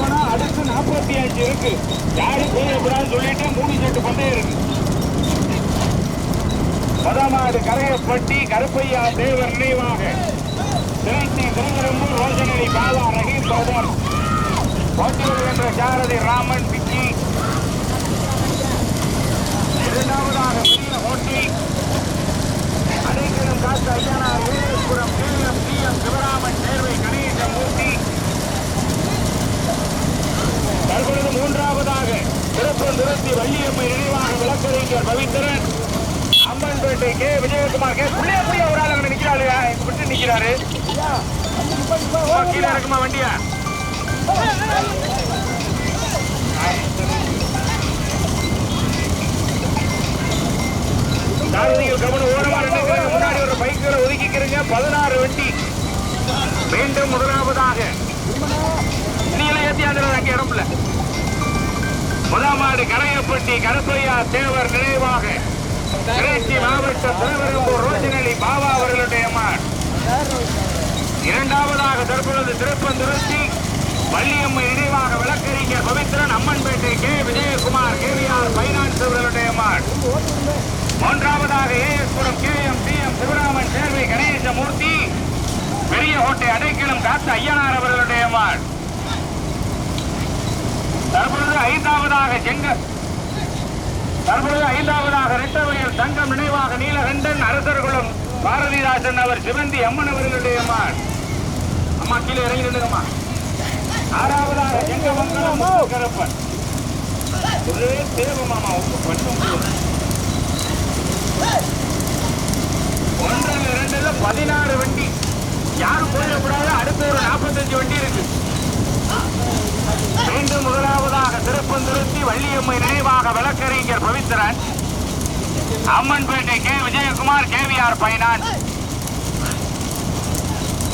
பார்வையாளர்கள் அடுத்து நாற்பத்தி அஞ்சு இருக்கு. யாரும் செய்யக்கூடாதுன்னு சொல்லிட்டு மூணு செட்டு கொண்டே இருக்கு. பதமாடு கரையப்பட்டி கருப்பையா தேவர் நினைவாக. திரட்டி திருவரம்பூர் ரோஜனடி பாலா ரஹீம் பௌதர் போட்டியில் என்ற சாரதி ராமன் பிக்கி. இரண்டாவதாக பெரிய ஹோட்டி. அடைக்கலம் காத்த ஐயனா ஏழுபுரம் கேஎம் எம் சிவராமன் தேர்வை கணேச மூர்த்தி தற்பொழுது மூன்றாவதாக திருப்பம் நிறுத்தி வள்ளியம்மை நினைவாக விளக்கறிஞர் பவித்திரன் அம்பன்பேட்டை கே. விஜயகுமார் கே. புள்ளிய புள்ளிய ஒரு ஆள் அங்க நிக்கிறாரு விட்டு நிக்கிறாரு அம்மா, கீழே இருக்குமா வண்டியா? சாரதிகள் கவனம் ஓரமா முன்னாடி ஒரு பைக்கில் ஒதுக்கிக்கிறீங்க. பதினாறு வண்டி. மீண்டும் முதலாவதாக. நீங்களே ஏத்தியாந்துறது அங்க இடம் இல்ல முதலாமாடு கரையப்பட்டி கருப்பையா தேவர் நினைவாக திருச்சி மாவட்ட திருவெரும்பூர் ரோஜினலி பாபா அவர்களுடைய மாட் இரண்டாவதாக தற்பொழுது திருப்பந்துருத்தி வள்ளியம்மை நினைவாக விளக்கறிஞர் Pavithran Ammanpettai K. Vijayakumar KVR finance அவர்களுடைய மாட் மூன்றாவதாக AS Puram K. M. T M. Sivaraman Servai Ganesamoorthy Periya Kottai Adaikalam காத்த ஐயனார் அவர்களுடைய மாட் தற்பொழுது ஐந்தாவதாக செங்க தற்பொழுது ஐந்தாவதாக ரெட்டவையில் தங்கம் நினைவாக நீலகண்டன் அரசர்களும் பாரதிதாசன் அவர் சிவந்தி அம்மன் அவர்களுடைய மாட் அம்மா கீழே இறங்கி நின்றுங்கம்மா ஆறாவதாக செங்கமங்கலம் கருப்பன் ஒரே தேவமாமா ஒன்று பண்ணும் ஒன்றில் இரண்டுல பதினாறு வண்டி யாரும் போயிடக்கூடாது அடுத்து ஒரு நாற்பத்தஞ்சு வண்டி இருக்கு மீண்டும் முதலாவதாக திருப்பந்துருத்தி வள்ளியம்மை நினைவாக விளக்கறிஞர் Pavithran Ammanpettai K. Vijayakumar KVR finance.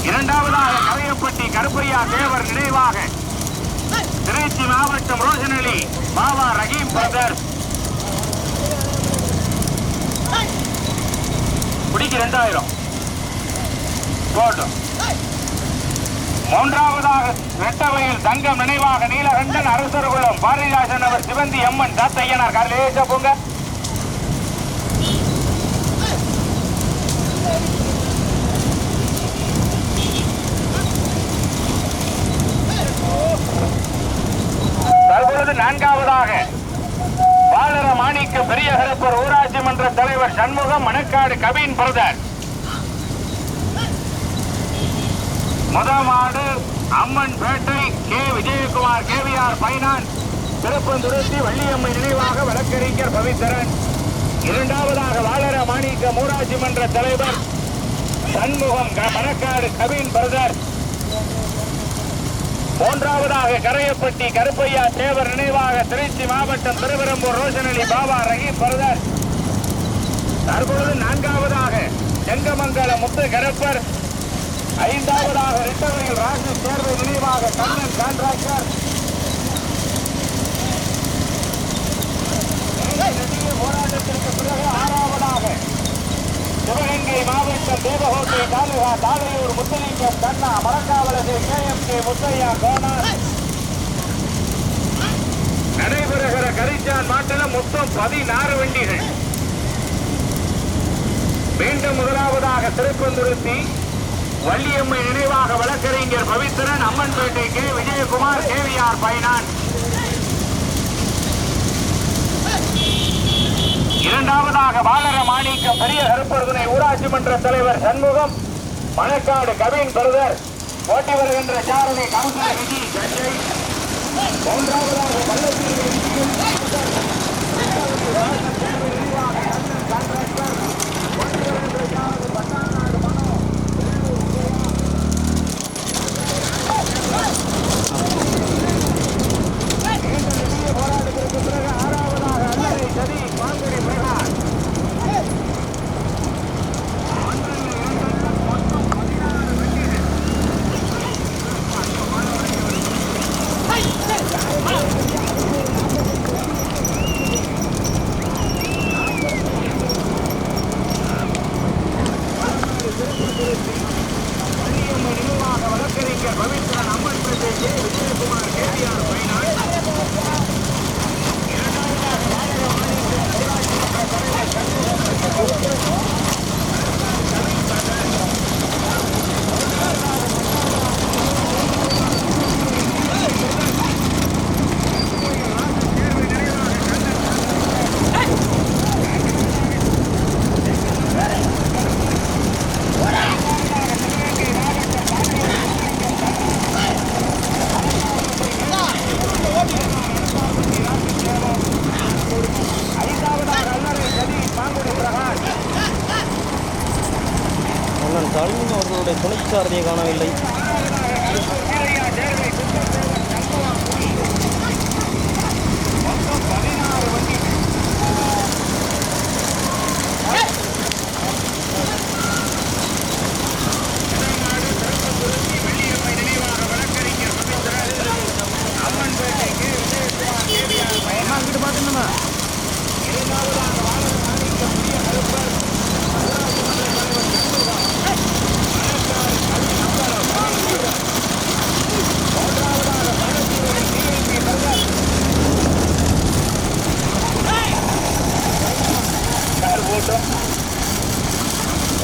இரண்டாவதாக கரையப்பட்டி கருப்பையா தேவர் நினைவாக. திருச்சி மாவட்டம் ரோஷனலி பாபா ரஹீம் பிரதர். குடிக்கு ரெண்டாயிரம். போட்டும் மூன்றாவதாக வெட்டவையில் தங்கம் நினைவாக நீலகண்டன் அரசர்குளம் பாரதிதாசன் அவர் சிவந்தி அம்மன் தாத்தையனார் காலையில போங்க. தற்பொழுது நான்காவதாக பாலர மாணிக்க பெரிய கருப்பர் ஊராட்சி மன்ற தலைவர் Shanmugam Manakkadu Kavin brother. முதமாடு Amman Pettai K. Vijayakumar KVR finance Thiruppanthuruthi Valliammai நினைவாக வழக்கறிஞர் பவித்திரன் இரண்டாவதாக வாளர மாணிக்க ஊராட்சி மன்ற தலைவர் சண்முகம் க- மணக்காடு கவின் பிரதர். மூன்றாவதாக கரையப்பட்டி கருப்பையா தேவர் நினைவாக திருச்சி மாவட்டம் திருவரம்பூர் ரோஷனலி பாபா ரஹீம் பரதர். தற்பொழுது நான்காவதாக செங்கமங்கல முத்து கரப்பர். ஐந்தாவதாக ரிட்டவையில் ராஜு தேர்வு நினைவாக கண்ணன் கான்ட்ராக்டர். போராட்டத்திற்கு பிறகு ஆறாவதாக சிவகங்கை மாவட்டம் Devakottai taluka Thalaiyur Muthalingam Kanna மரக்காவலது K M K Muthaiya Konar நடைபெறுகிற கரிச்சான் மாட்டில் மொத்தம் பதினாறு வண்டிகள். மீண்டும் முதலாவதாக திருப்பந்துருத்தி வள்ளியம்மை நினைவாக வழக்கறிஞர் பவித்திரன் அம்மன்பேட்டைக்கு கே. Vijayakumar KVR finance. இரண்டாவதாக பாலர மாணிக்கம் பெரிய கருப்பருதனை ஊராட்சி மன்ற தலைவர் சண்முகம் மணக்காடு கவின் பிரதர் ஓட்டி வருகின்ற சாரணி கவுன்சிலர் விஜய் மூன்றாவதாக பள்ளத்தூர்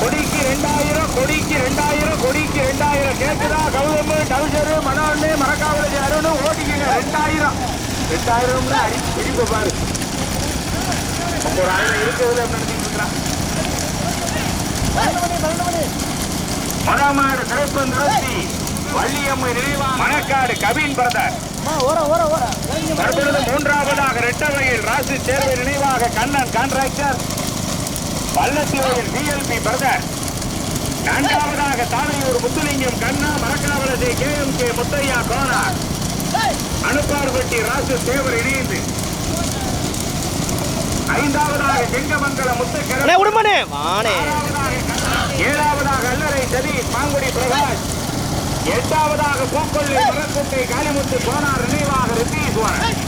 கொடிக்கு ரெண்டாயிரம் கொடிக்கு ரெண்டாயிரம் கொடிக்கு ரெண்டாயிரம் கேக்குதா? கௌதமு டவுசரு மனோன்னு மரக்காவலி அருணு ஓட்டிக்கங்க. ரெண்டாயிரம். ரெண்டாயிரம்ல அடி பிடிப்ப பாரு. ஒரு ஆயிரம் இருக்கிறதுல நடத்திட்டு இருக்கிறான் மணமாடு சிறப்பு நிறுத்தி வள்ளியம்மை நினைவாக மணக்காடு கவின் பிரதர். மூன்றாவதாக ரெட்டவையில் ராசு சேர்வை நினைவாக கண்ணன் கான்ட்ராக்டர் பள்ளத்திலையில் பிஎல்பி பிரதர். நான்காவதாக Thanaiyur Muthulingam Kanna Marakkavalasai K M K Muthaiya Konar. Anupparpatti Rasu Devar இணைந்து. ஐந்தாவதாக செங்கமங்கலம் அண்ணே முத்துக்கிழமை விடுமானே வானே. ஏழாவதாக அல்லறை சதீஷ் மாங்குடி பிரகாஷ். எட்டாவதாக பூக்கொல்லி மரக்குட்டை காளிமுத்து கோனார் நினைவாக ரித்தீஸ்வரன்.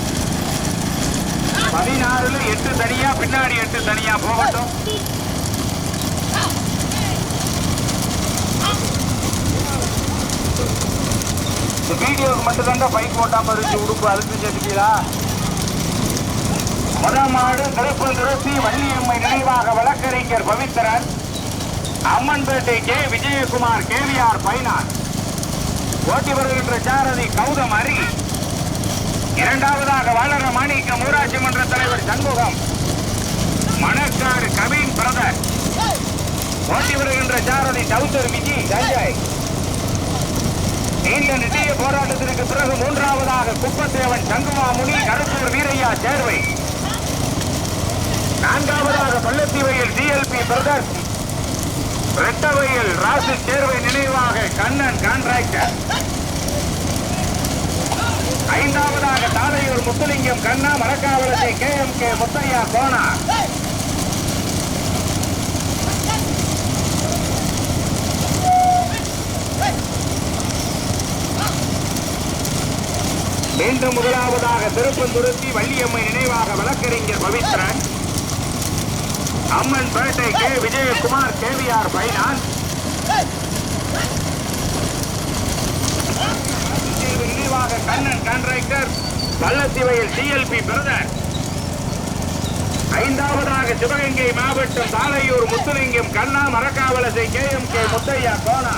பதினாறுல எட்டு தனியா பின்னாடி எட்டு தனியா போகட்டும். இந்த வீடியோக்கு மட்டும் தான் பைக் போட்டாம இருந்து உடுப்பு அழுத்து சேர்த்துட்டீங்களா முதமாடு திருப்பம் திருத்தி வள்ளியம்மை நினைவாக வழக்கறிஞர் Pavithran Ammanpettai K. Vijayakumar KVR finance ஓட்டி வருகின்ற சாரதி கௌதம் அரி. இரண்டாவதாக வளர மாணிக்கம் ஊராட்சி மன்ற தலைவர் சண்முகம். மணக்காடு கவின் பிரதர். ஓட்டி வருகின்ற சாரதி டவுசர் விஜி சஞ்சய் நீண்ட நிதிய போராட்டத்திற்கு பிறகு மூன்றாவதாக குப்பத்தேவன் சங்குமாமுனி கருப்பூர் வீரையா சேர்வை. நான்காவதாக பள்ளத்தீவையில் டிஎல்பி பிரதர். ரெட்டவையில் ராசு சேர்வை நினைவாக கண்ணன் கான்ட்ராக்டர் ஐந்தாவதாக Thathaiyur Muthulingam Kanna மரக்காவலத்தை K M K Muthaiya Konar மீண்டும் முதலாவதாக திருப்பந்துருத்தி வள்ளியம்மை நினைவாக வழக்கறிஞர் Pavithran. Amman Pettai K. Vijayakumar KVR finance. நினைவாக கண்ணன் கான்ட்ராக்டர் பள்ளத்திவையில் டிஎல்பி பிரதர். ஐந்தாவதாக சிவகங்கை மாவட்டம் Salaiyur Muthulingam Kanna Marakkavalasai K. M. K. Muthaiya Konar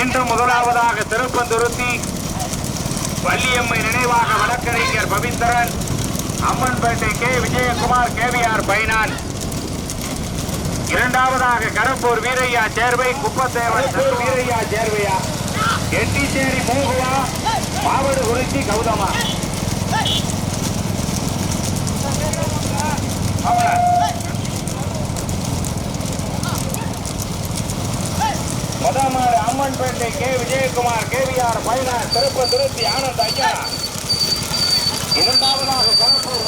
இன்று முதலாவதாக திருப்பந்துருத்தி வள்ளியம்மை நினைவாக வழக்கறிஞர் Pavindran Ammanpettai K. Vijayakumar KVR finance. இரண்டாவதாக கரப்பூர் வீரையா சேர்வை குப்பத்தேவன் வீரையா சேர்வையா. எட்டிச்சேரி மூகுவா மாவடு குறிச்சி கௌதமா. அவன் Ammanpettai K. Vijayakumar KVR finance Thiruppanthuruthi Anand ஐயா. இரண்டாவதாக Karappur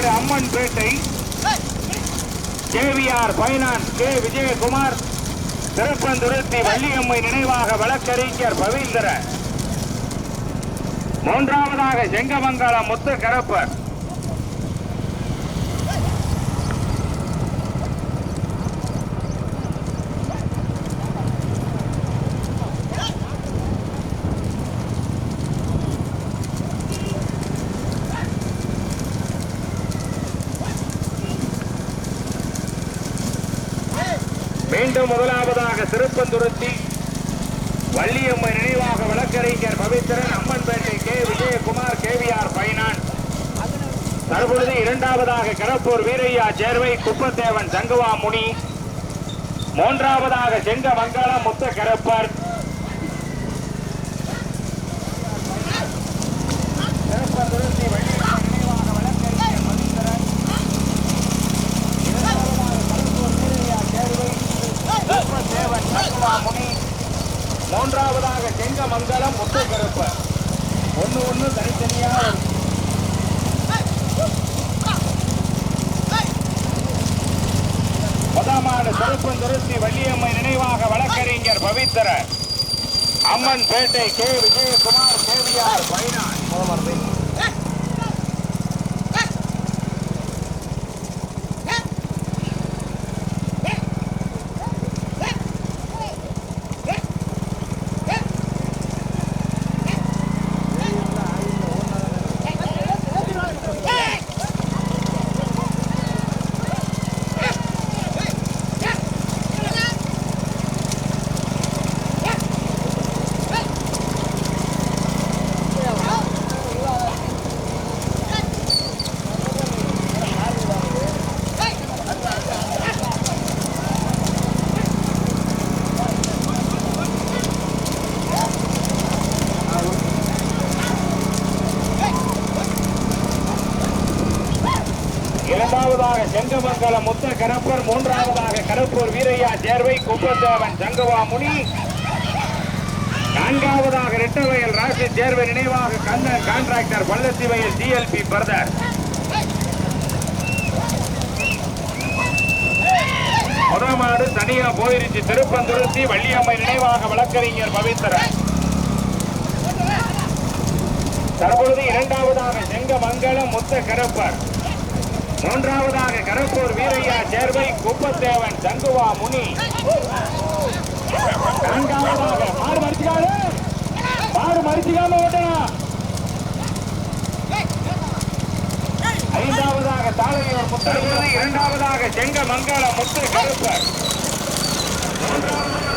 Tamil Nadu Amman Pettai. KVR finance K. Vijayakumar. Thiruppanthuruthi Valliammai நினைவாக வழக்கறிஞர் பவீந்திரன். மூன்றாவதாக செங்கமங்கலம் முத்து கரப்பர் மீண்டும் முதலாவதாக திருப்பந்துருத்தி வள்ளியம்மை நினைவாக வழக்கறிஞர் Pavithran Ammanpettai K. Vijayakumar KVR finance. இரண்டாவதாக கரப்பூர் வீரையா சேர்வை குப்பத்தேவன் சங்குவா முனி. மூன்றாவதாக செங்கமங்கலம் முத்த கரப்பர் மூன்றாவதாக ஒத்து முத்த ஒன்று ஒன்று தனித்தனியாக தனித்தனியா. வரும். முதமாடு திருப்பந்துருத்தி வள்ளியம்மை நினைவாக வழக்கறிஞர் Pavithran Amman Pettai K. Vijayakumar KVR finance இரண்டாவதாக செங்கமங்கலம் முத்த கரப்பர் மூன்றாவதாக கரப்பூர் பார்வை சேர்வை குப்பத்தேவன் சங்கவா நான்காவதாக ரெட்டவயல் ராசி சேர்வை நினைவாக கண்ணன் கான்ட்ராக்டர் பள்ளத்தி வயல் டிஎல்பி பிரதர். முதமாடு தனியா போயிருச்சு திருப்பந்துருத்தி வள்ளியம்மை நினைவாக வழக்கறிஞர் பவித்திரன் தற்பொழுது இரண்டாவதாக செங்கமங்கலம் முத்த கரப்பர் மூன்றாவதாக கரப்பூர் வீரையா சேர்வை குப்பத்தேவன் சங்குவா முனி. நான்காவதாக மாடு மறிச்சுக்காரு மாடு மறிச்சுக்காம ஓட்டனா ஐந்தாவதாக தாளையூர் முத்தரசு இரண்டாவதாக செங்க மங்கள முத்து கருப்பர். மாட்டாமுக்கு